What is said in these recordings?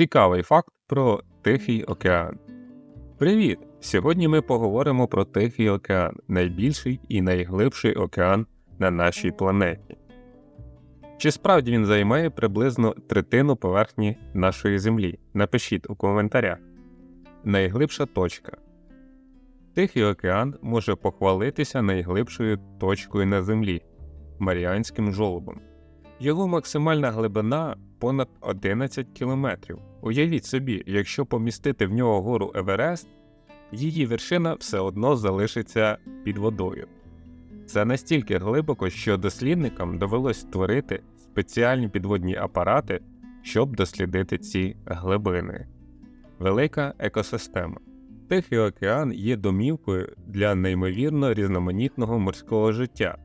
Цікавий факт про Тихий океан. Привіт! Сьогодні ми поговоримо про Тихий океан, найбільший і найглибший океан на нашій планеті. Чи справді він займає приблизно третину поверхні нашої Землі? Напишіть у коментарях. Найглибша точка. Тихий океан може похвалитися найглибшою точкою на Землі Маріанським жолобом. Його максимальна глибина понад 11 кілометрів. Уявіть собі, якщо помістити в нього гору Еверест, її вершина все одно залишиться під водою. Це настільки глибоко, що дослідникам довелось створити спеціальні підводні апарати, щоб дослідити ці глибини. Велика екосистема. Тихий океан є домівкою для неймовірно різноманітного морського життя.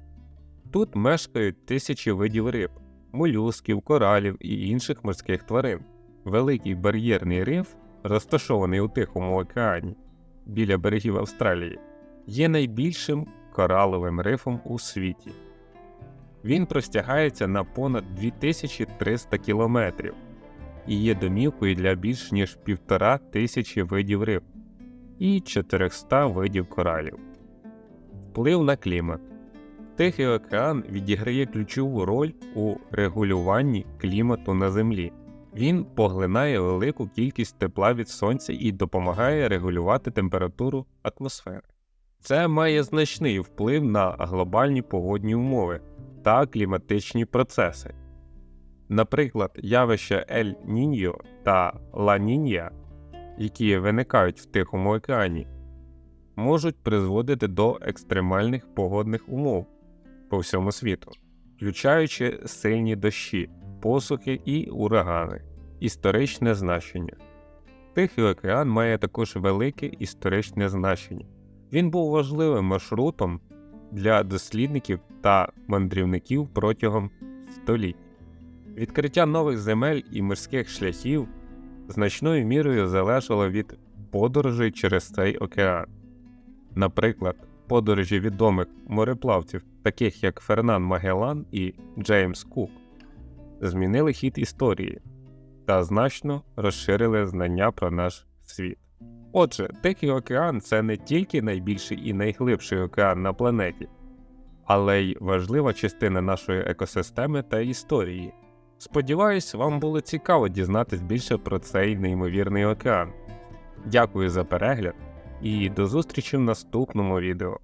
Тут мешкають тисячі видів риб, молюсків, коралів і інших морських тварин. Великий бар'єрний риф, розташований у Тихому океані біля берегів Австралії, є найбільшим кораловим рифом у світі. Він простягається на понад 2300 кілометрів і є домівкою для більш ніж півтора тисячі видів риб і 400 видів коралів. Вплив на клімат. Тихий океан відіграє ключову роль у регулюванні клімату на Землі. Він поглинає велику кількість тепла від сонця і допомагає регулювати температуру атмосфери. Це має значний вплив на глобальні погодні умови та кліматичні процеси. Наприклад, явища Ель Ніньо та Ла Нінья, які виникають в Тихому океані, можуть призводити до екстремальних погодних умов по всьому світу, включаючи сильні дощі, посухи і урагани. Історичне значення. Тихий океан має також велике історичне значення. Він був важливим маршрутом для дослідників та мандрівників протягом століть. Відкриття нових земель і морських шляхів значною мірою залежало від подорожей через цей океан. Наприклад, подорожі відомих мореплавців, таких як Фернан Магеллан і Джеймс Кук, змінили хід історії та значно розширили знання про наш світ. Отже, Тихий океан це не тільки найбільший і найглибший океан на планеті, але й важлива частина нашої екосистеми та історії. Сподіваюсь, вам було цікаво дізнатись більше про цей неймовірний океан. Дякую за перегляд і до зустрічі в наступному відео.